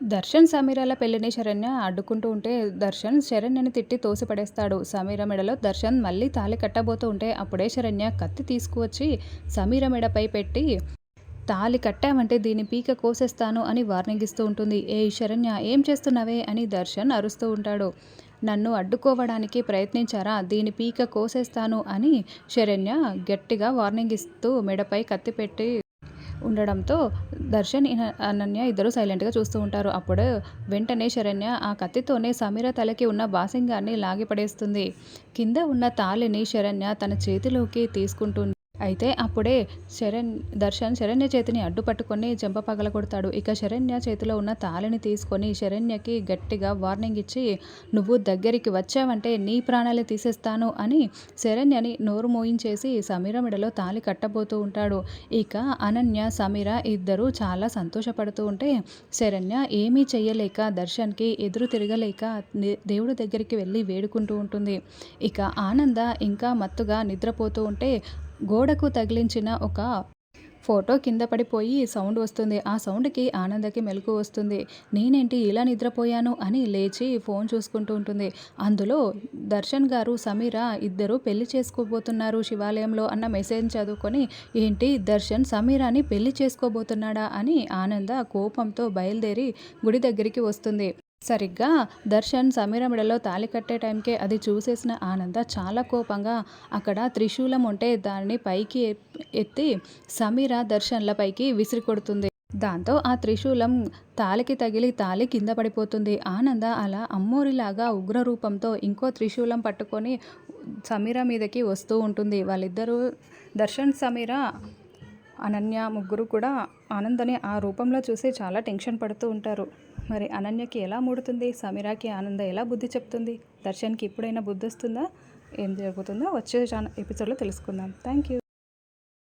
దర్శన్ సమీరాల పెళ్ళిని శరణ్య అడ్డుకుంటూ ఉంటే దర్శన్ శరణ్యని తిట్టి తోసిపడేస్తాడు. సమీర మెడలో దర్శన్ మళ్ళీ తాళి కట్టబోతూ ఉంటే అప్పుడే శరణ్య కత్తి తీసుకువచ్చి సమీర మెడపై పెట్టి తాళి కట్టామంటే దీని పీక కోసేస్తాను అని వార్నింగ్ ఇస్తూ ఉంటుంది. ఏ శరణ్య ఏం చేస్తున్నావే? అని దర్శన్ అరుస్తూ ఉంటాడు. నన్ను అడ్డుకోవడానికి ప్రయత్నించారా? దీని పీక కోసేస్తాను అని శరణ్య గట్టిగా వార్నింగ్ ఇస్తూ మెడపై కత్తి పెట్టి ఉండడంతో దర్శన్ అనన్య ఇద్దరు సైలెంట్గా చూస్తూ ఉంటారు. అప్పుడు వెంటనే శరణ్య ఆ కత్తితోనే సమీర తలకి ఉన్న బాసింగాన్ని లాగిపడేస్తుంది కింద ఉన్న తాళిని శరణ్య తన చేతిలోకి తీసుకుంటుంది అయితే అప్పుడే శరణ్ దర్శన్ శరణ్య చేతిని అడ్డుపట్టుకొని చెంప పగలగొడతాడు. ఇక శరణ్య చేతిలో ఉన్న తాళిని తీసుకొని శరణ్యకి గట్టిగా వార్నింగ్ ఇచ్చి నువ్వు దగ్గరికి వచ్చావంటే నీ ప్రాణాలు తీసేస్తాను అని శరణ్యని నోరు మోయించేసి సమీర మెడలో తాళి కట్టబోతూ ఉంటాడు. ఇక అనన్య సమీర ఇద్దరూ చాలా సంతోషపడుతూ ఉంటే శరణ్య ఏమీ చెయ్యలేక దర్శన్కి ఎదురు తిరగలేక దేవుడి దగ్గరికి వెళ్ళి వేడుకుంటూ ఉంటుంది. ఇక ఆనంద ఇంకా మత్తుగా నిద్రపోతూ ఉంటే గోడకు తగిలించిన ఒక ఫోటో కింద పడిపోయి సౌండ్ వస్తుంది. ఆ సౌండ్కి ఆనందకి మెలకు వస్తుంది. నేనేంటి ఇలా నిద్రపోయాను అని లేచి ఫోన్ చూసుకుంటూ ఉంటుంది. అందులో దర్శన్ గారు సమీర ఇద్దరు పెళ్ళి చేసుకోబోతున్నారు శివాలయంలో అన్న మెసేజ్ చదువుకొని ఏంటి దర్శన్ సమీరాని పెళ్ళి చేసుకోబోతున్నాడా అని ఆనంద కోపంతో బయలుదేరి గుడి దగ్గరికి వస్తుంది. సరిగ్గా దర్శన్ సమీర మెడలో తాళి కట్టే టైంకే అది చూసేసిన ఆనంద చాలా కోపంగా అక్కడ త్రిశూలం ఉంటే దాన్ని పైకి ఎత్- ఎత్తి సమీర దర్శన్లపైకి విసిరి కొడుతుంది దాంతో ఆ త్రిశూలం తాలికి తగిలి తాలి కింద పడిపోతుంది. ఆనంద అలా అమ్మోరిలాగా ఉగ్ర రూపంతో ఇంకో త్రిశూలం పట్టుకొని సమీర మీదకి వస్తూ ఉంటుంది. వాళ్ళిద్దరూ దర్శన్ సమీర అనన్య ముగ్గురు కూడా ఆనందని ఆ రూపంలో చూసి చాలా టెన్షన్ పడుతూ ఉంటారు. మరి అనన్యకి ఎలా మూడుతుంది? సమీరాకి ఆనంద ఎలా బుద్ధి చెప్తుంది? దర్శన్కి ఇప్పుడైనా బుద్ధి వస్తుందా? ఏం జరుగుతుందో వచ్చే ఎపిసోడ్లో తెలుసుకుందాం. Thank you.